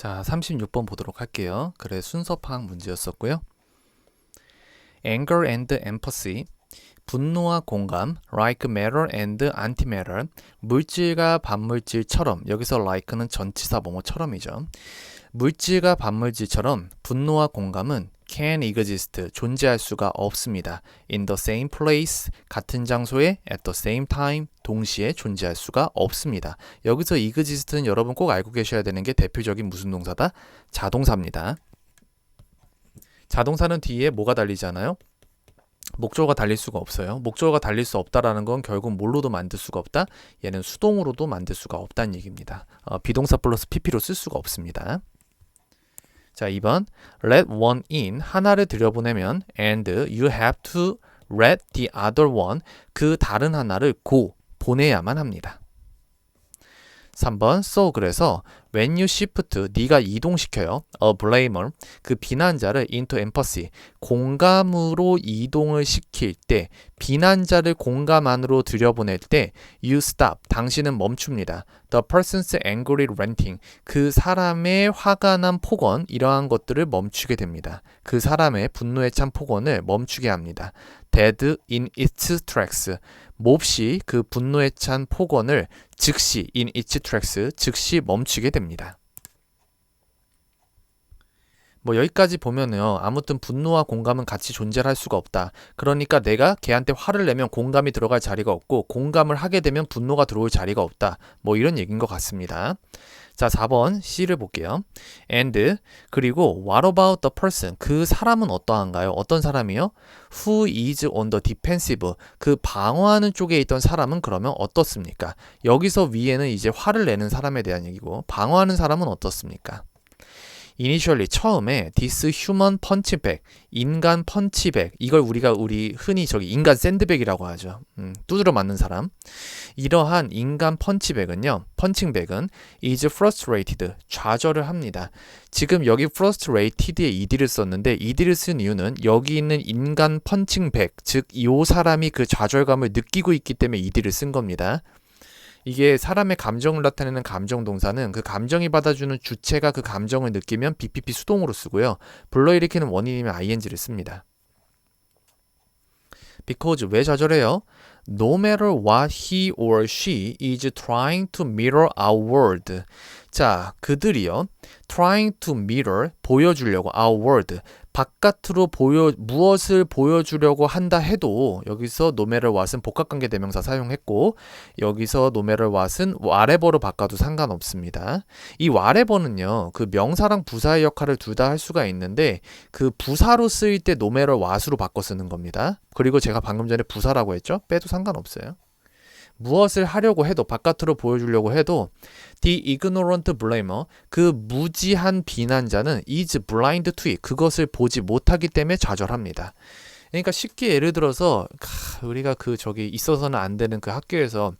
자, 36번 보도록 할게요. 그래 순서 파악 문제였었고요. Anger and empathy. 분노와 공감, like matter and antimatter, 물질과 반물질처럼, 여기서 like는 전치사 뭐뭐처럼이죠. 물질과 반물질처럼 분노와 공감은 can exist, 존재할 수가 없습니다. in the same place, 같은 장소에 at the same time, 동시에 존재할 수가 없습니다. 여기서 exist는 여러분 꼭 알고 계셔야 되는 게 대표적인 무슨 동사다? 자동사입니다. 자동사는 뒤에 뭐가 달리잖아요? 목적어가 달릴 수가 없어요. 목적어가 달릴 수 없다라는 건 결국 뭘로도 만들 수가 없다? 얘는 수동으로도 만들 수가 없다는 얘기입니다. 어, 비동사 플러스 pp로 쓸 수가 없습니다. 자, 2번. let one in 하나를 들여보내면 and you have to let the other one 그 다른 하나를 go 보내야만 합니다. 3번 so 그래서 when you shift 네가 이동시켜요. A blamer. 그 비난자를 into empathy. 공감으로 이동을 시킬 때 비난자를 공감 안으로 들여보낼 때 you stop. 당신은 멈춥니다. The person's angry ranting. 그 사람의 화가 난 폭언 이러한 것들을 멈추게 됩니다. 그 사람의 분노에 찬 폭언을 멈추게 합니다 dead in its tracks 몹시 그 분노에 찬 폭언을 즉시 in its tracks 즉시 멈추게 됩니다. 뭐 여기까지 보면요. 아무튼 분노와 공감은 같이 존재할 수가 없다. 그러니까 내가 걔한테 화를 내면 공감이 들어갈 자리가 없고 공감을 하게 되면 분노가 들어올 자리가 없다. 뭐 이런 얘기인 것 같습니다. 자, 4번 C를 볼게요. and 그리고 what about the person? 그 사람은 어떠한가요? 어떤 사람이요? who is on the defensive? 그 방어하는 쪽에 있던 사람은 그러면 어떻습니까? 여기서 위에는 이제 화를 내는 사람에 대한 얘기고 방어하는 사람은 어떻습니까? Initially 처음에 human punching bag 인간 펀치백 이걸 우리가 우리 흔히 저기 인간 샌드백이라고 하죠. 음, 두드려 맞는 사람. 이러한 인간 펀치백은요. 펀칭백은 is frustrated 좌절을 합니다. 지금 여기 frustrated에 ed를 썼는데 ed를 쓴 이유는 여기 있는 인간 펀칭백 즉 이 사람이 그 좌절감을 느끼고 있기 때문에 ed를 쓴 겁니다. 이게 사람의 감정을 나타내는 감정 동사는 그 감정이 받아주는 주체가 그 감정을 느끼면 BPP 수동으로 쓰고요. 불러일으키는 원인이면 ing를 씁니다. because 왜 좌절해요? No matter what he or she is trying to mirror our world. 자, 그들이요. trying to mirror 보여주려고 our world 바깥으로 보여 무엇을 보여주려고 한다 해도 여기서 노메를 왓은 복합관계 대명사 사용했고 여기서 노메를 왓은 와레버로 바꿔도 상관없습니다. 이 와레버는요 그 명사랑 부사의 역할을 둘 다 할 수가 있는데 그 부사로 쓰일 때 노메를 왓으로 바꿔 쓰는 겁니다. 그리고 제가 방금 전에 부사라고 했죠? 빼도 상관없어요. 무엇을 하려고 해도 바깥으로 보여주려고 해도 the ignorant blamer 그 무지한 비난자는 is blind to it 그것을 보지 못하기 때문에 좌절합니다. 그러니까 쉽게 예를 들어서 우리가 그 저기 있어서는 안 되는 그 학교에서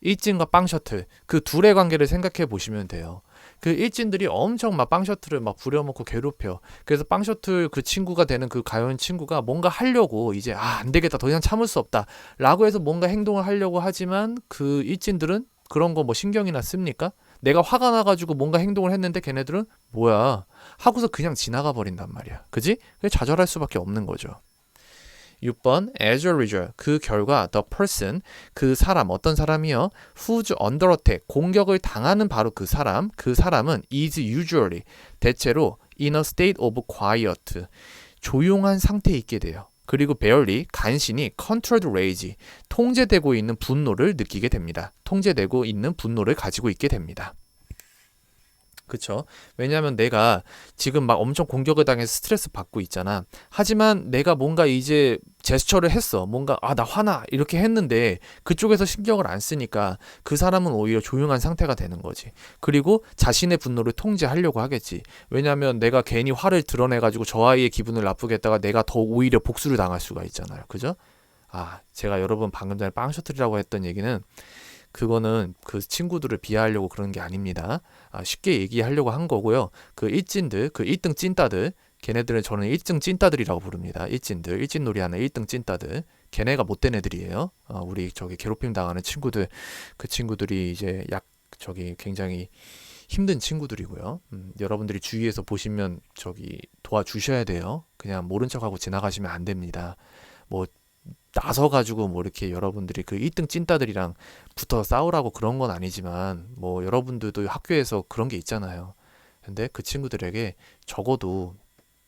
일진과 빵 셔틀 그 둘의 관계를 생각해 보시면 돼요. 그 일진들이 엄청 막 빵 셔틀을 막 부려먹고 괴롭혀. 그래서 빵 셔틀 그 친구가 되는 그 가연 친구가 뭔가 하려고 이제 아, 안 되겠다. 더 이상 참을 수 없다. 라고 해서 뭔가 행동을 하려고 하지만 그 일진들은 그런 거 뭐 신경이나 씁니까? 내가 화가 나가지고 뭔가 행동을 했는데 걔네들은 뭐야 하고서 그냥 지나가 버린단 말이야. 그지? 좌절할 수밖에 없는 거죠. 6번 as a result 그 결과 the person 그 사람 어떤 사람이요 who's under attack 공격을 당하는 바로 그 사람 그 사람은 is usually 대체로 in a state of quiet 조용한 상태에 있게 돼요. 그리고 barely 간신히 controlled rage 통제되고 있는 분노를 느끼게 됩니다. 통제되고 있는 분노를 가지고 있게 됩니다. 그쵸? 왜냐하면 내가 지금 막 엄청 공격을 당해서 스트레스 받고 있잖아. 하지만 내가 뭔가 이제 제스처를 했어. 뭔가 아 나 화나 이렇게 했는데 그쪽에서 신경을 안 쓰니까 그 사람은 오히려 조용한 상태가 되는 거지. 그리고 자신의 분노를 통제하려고 하겠지. 왜냐하면 내가 괜히 화를 드러내 가지고 저 아이의 기분을 나쁘게 했다가 내가 더 오히려 복수를 당할 수가 있잖아요. 그죠? 아 제가 여러분 방금 전에 빵 셔틀이라고 했던 얘기는 그거는 그 친구들을 비하하려고 그런 게 아닙니다. 아, 쉽게 얘기하려고 한 거고요. 그 일진들, 그 1등 찐따들, 걔네들은 저는 1등 찐따들이라고 부릅니다. 일진들, 일진 놀이 하는 1등 찐따들. 걔네가 못된 애들이에요. 어, 우리 저기 괴롭힘 당하는 친구들, 그 친구들이 이제 약 저기 굉장히 힘든 친구들이고요. 음, 여러분들이 주위에서 보시면 저기 도와주셔야 돼요. 그냥 모른 척하고 지나가시면 안 됩니다. 뭐 나서 가지고 뭐 이렇게 여러분들이 그 1등 찐따들이랑 붙어 싸우라고 그런 건 아니지만 뭐 여러분들도 학교에서 그런 게 있잖아요. 근데 그 친구들에게 적어도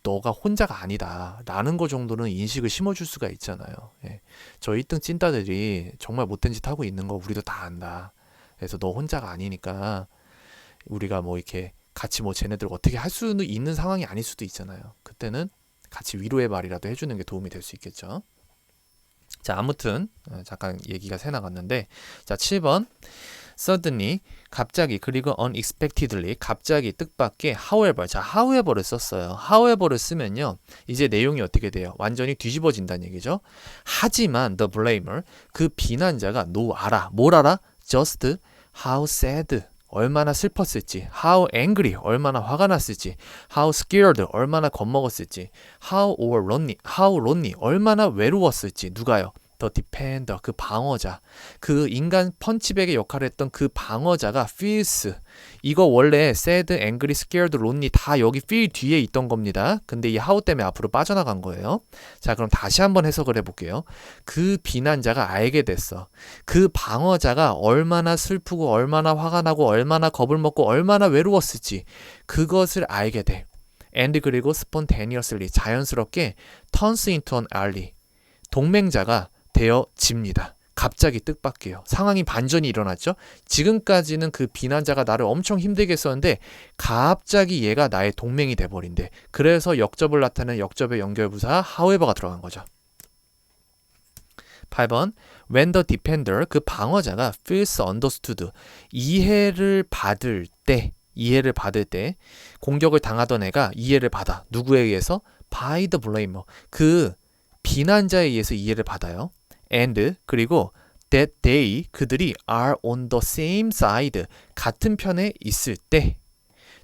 너가 혼자가 아니다. 라는 거 정도는 인식을 심어줄 수가 있잖아요. 예. 저 1등 찐따들이 정말 못된 짓 하고 있는 거 우리도 다 안다. 그래서 너 혼자가 아니니까 우리가 뭐 이렇게 같이 뭐 쟤네들 어떻게 할 수는 있는 상황이 아닐 수도 있잖아요. 그때는 같이 위로의 말이라도 해주는 게 도움이 될 수 있겠죠. 자, 아무튼 어, 잠깐 얘기가 새 나갔는데 자, 7번 suddenly 갑자기 그리고 unexpectedly 갑자기 뜻밖의 however 자 however를 썼어요. however를 쓰면요 이제 내용이 어떻게 돼요? 완전히 뒤집어진다는 얘기죠. 하지만 the blamer 그 비난자가 no 알아 뭘 알아? just how sad 얼마나 슬펐을지, how angry, 얼마나 화가 났을지, how scared, 얼마나 겁먹었을지, how or lonely, how lonely, 얼마나 외로웠을지, 누가요? The defender, 그 방어자, 그 인간 펀치백의 역할을 했던 그 방어자가 feels. 이거 원래 sad, angry, scared, lonely 다 여기 feel 뒤에 있던 겁니다. 근데 이 how 때문에 앞으로 빠져나간 거예요. 자, 그럼 다시 한번 해석을 해볼게요. 그 비난자가 알게 됐어. 그 방어자가 얼마나 슬프고 얼마나 화가 나고 얼마나 겁을 먹고 얼마나 외로웠을지 그것을 알게 돼. and 그리고 spontaneously 자연스럽게 turns into an ally. 동맹자가 되어집니다. 갑자기 뜻밖이에요. 상황이 반전이 일어났죠. 지금까지는 그 비난자가 나를 엄청 힘들게 했었는데 갑자기 얘가 나의 동맹이 돼버린대. 그래서 역접을 나타내는 역접의 연결부사 however가 들어간 거죠. 8번 when the defender 그 방어자가 feels understood 이해를 받을 때 이해를 받을 때 공격을 당하던 애가 이해를 받아 누구에 의해서 by the blamer 그 비난자에 의해서 이해를 받아요. And 그리고 that they 그들이 are on the same side 같은 편에 있을 때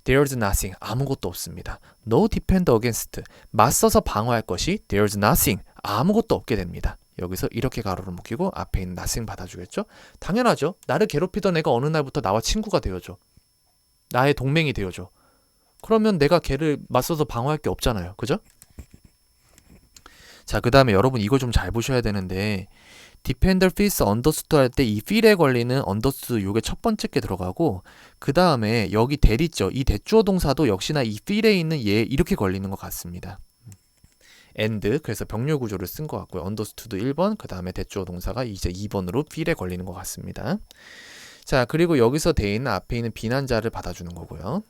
there's nothing 아무것도 없습니다. no defend against 맞서서 방어할 것이 there's nothing 아무것도 없게 됩니다. 여기서 이렇게 가로를 묶이고 앞에 있는 nothing 받아주겠죠? 당연하죠. 나를 괴롭히던 애가 어느 날부터 나와 친구가 되어줘. 나의 동맹이 되어줘. 그러면 내가 걔를 맞서서 방어할 게 없잖아요. 그죠? 자, 그 다음에 여러분 이거 좀 잘 보셔야 되는데 디펜더 필스 언더스트 할때 이 필에 걸리는 언더스트 요게 첫 번째 게 들어가고 그 다음에 여기 대 있죠. 이 대주어 동사도 역시나 이 필에 있는 얘 이렇게 걸리는 것 같습니다. and 그래서 병렬 구조를 쓴 것 같고요. 언더스트도 1번 그 다음에 대주어 동사가 이제 2번으로 필에 걸리는 것 같습니다. 자 그리고 여기서 돼 있는 앞에 있는 비난자를 받아주는 거고요.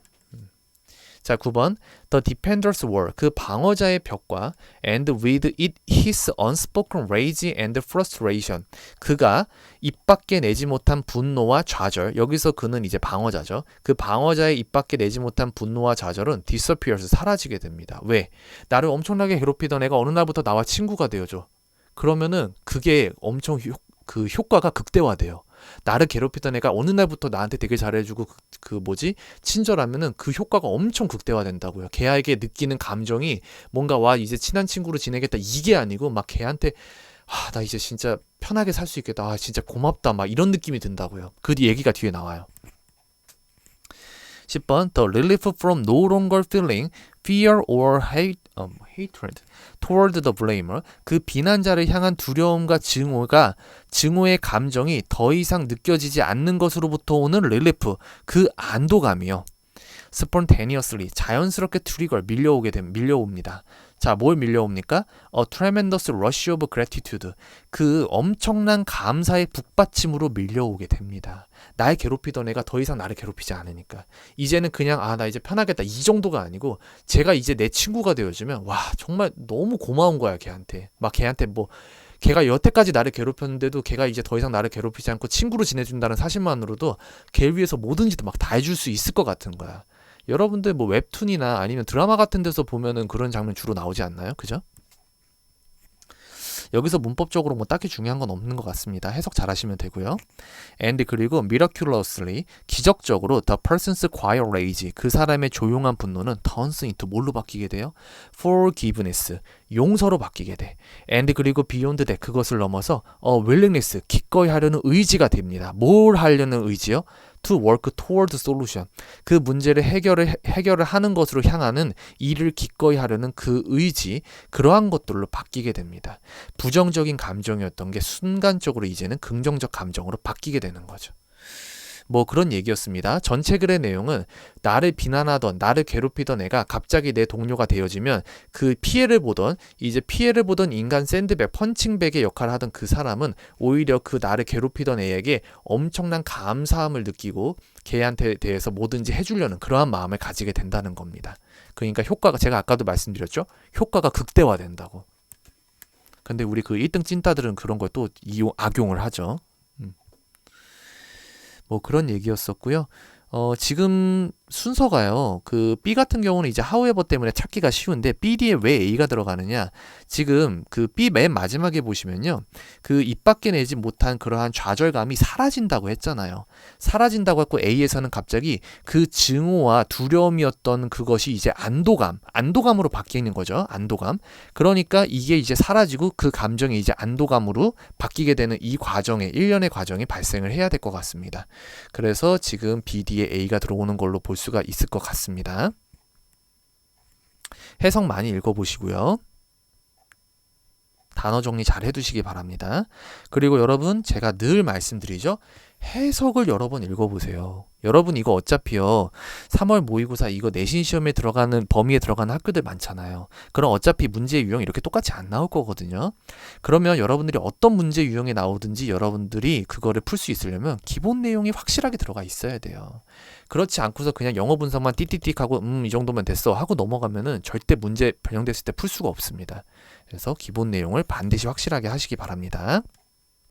자, 9번. The defender's wall. 그 방어자의 벽과 and with it his unspoken rage and frustration. 그가 입 밖에 내지 못한 분노와 좌절. 여기서 그는 이제 방어자죠. 그 방어자의 입 밖에 내지 못한 분노와 좌절은 disappears 사라지게 됩니다. 왜? 나를 엄청나게 괴롭히던 애가 어느 날부터 나와 친구가 되어줘. 그러면은 그게 엄청 효, 그 효과가 극대화돼요. 나를 괴롭히던 애가 어느 날부터 나한테 되게 잘해주고 그, 그 뭐지 친절하면은 그 효과가 엄청 극대화된다고요. 걔에게 느끼는 감정이 뭔가 와 이제 친한 친구로 지내겠다 이게 아니고 막 걔한테 아, 나 이제 진짜 편하게 살 수 있겠다. 아, 진짜 고맙다. 막 이런 느낌이 든다고요. 그 얘기가 뒤에 나와요. 10번 The relief from no longer feeling fear or hate, um, hatred toward the blamer 그 비난자를 향한 두려움과 증오가 증오의 감정이 더 이상 느껴지지 않는 것으로부터 오는 릴리프 그 안도감이요. Spontaneously 자연스럽게 트리거 밀려오게 됨 밀려옵니다. 자, 뭘 밀려옵니까? A tremendous rush of gratitude. 그 엄청난 감사의 북받침으로 밀려오게 됩니다. 날 괴롭히던 애가 더 이상 나를 괴롭히지 않으니까. 이제는 그냥, 아, 나 이제 편하겠다. 이 정도가 아니고, 제가 이제 내 친구가 되어주면, 와, 정말 너무 고마운 거야, 걔한테. 막 걔한테 뭐, 걔가 여태까지 나를 괴롭혔는데도 걔가 이제 더 이상 나를 괴롭히지 않고 친구로 지내준다는 사실만으로도 걔 위해서 뭐든지 막 다 해줄 수 있을 것 같은 거야. 여러분들 뭐 웹툰이나 아니면 드라마 같은 데서 보면은 그런 장면 주로 나오지 않나요? 그죠? 여기서 문법적으로 뭐 딱히 중요한 건 없는 것 같습니다. 해석 잘 하시면 되고요. and 그리고 miraculously 기적적으로 the person's quiet rage 그 사람의 조용한 분노는 turns into 뭘로 바뀌게 돼요? forgiveness 용서로 바뀌게 돼. and 그리고 beyond that 그것을 넘어서 어 willingness 기꺼이 하려는 의지가 됩니다. 뭘 하려는 의지요? To work toward solution. 그 문제를 해결을 해결을 하는 것으로 향하는 일을 기꺼이 하려는 그 의지 그러한 것들로 바뀌게 됩니다. 부정적인 감정이었던 게 순간적으로 이제는 긍정적 감정으로 바뀌게 되는 거죠. 뭐 그런 얘기였습니다. 전체 글의 내용은 나를 비난하던 나를 괴롭히던 애가 갑자기 내 동료가 되어지면 그 피해를 보던 이제 피해를 보던 인간 샌드백 펀칭백의 역할을 하던 그 사람은 오히려 그 나를 괴롭히던 애에게 엄청난 감사함을 느끼고 걔한테 대해서 뭐든지 해주려는 그러한 마음을 가지게 된다는 겁니다. 그러니까 효과가 제가 아까도 말씀드렸죠. 효과가 극대화된다고. 근데 우리 그 1등 찐따들은 그런 걸또 이용 악용을 하죠. 뭐 그런 얘기였었고요. 어, 지금 순서가요. 그 B 같은 경우는 이제 하우에버 때문에 찾기가 쉬운데 B 뒤에 왜 A가 들어가느냐? 지금 그 B 맨 마지막에 보시면요. 그 입 밖에 내지 못한 그러한 좌절감이 사라진다고 했잖아요. 사라진다고 했고 A에서는 갑자기 그 증오와 두려움이었던 그것이 이제 안도감, 안도감으로 바뀌는 거죠. 안도감. 그러니까 이게 이제 사라지고 그 감정이 이제 안도감으로 바뀌게 되는 이 과정에 일련의 과정이 발생을 해야 될 것 같습니다. 그래서 지금 B 뒤에 A가 들어오는 걸로 볼 수가 있을 것 같습니다. 해석 많이 읽어보시고요. 단어 정리 잘 해두시기 바랍니다. 그리고 여러분, 제가 늘 말씀드리죠. 해석을 여러 번 읽어보세요. 여러분, 이거 어차피요. 3월 모의고사 이거 내신 시험에 들어가는 범위에 들어가는 학교들 많잖아요. 그럼 어차피 문제 유형 이렇게 똑같이 안 나올 거거든요. 그러면 여러분들이 어떤 문제 유형이 나오든지 여러분들이 그거를 풀 수 있으려면 기본 내용이 확실하게 들어가 있어야 돼요. 그렇지 않고서 그냥 영어 분석만 띠띠띠 하고 음 이 정도면 됐어 하고 넘어가면은 절대 문제 변형됐을 때 풀 수가 없습니다. 그래서 기본 내용을 반드시 확실하게 하시기 바랍니다.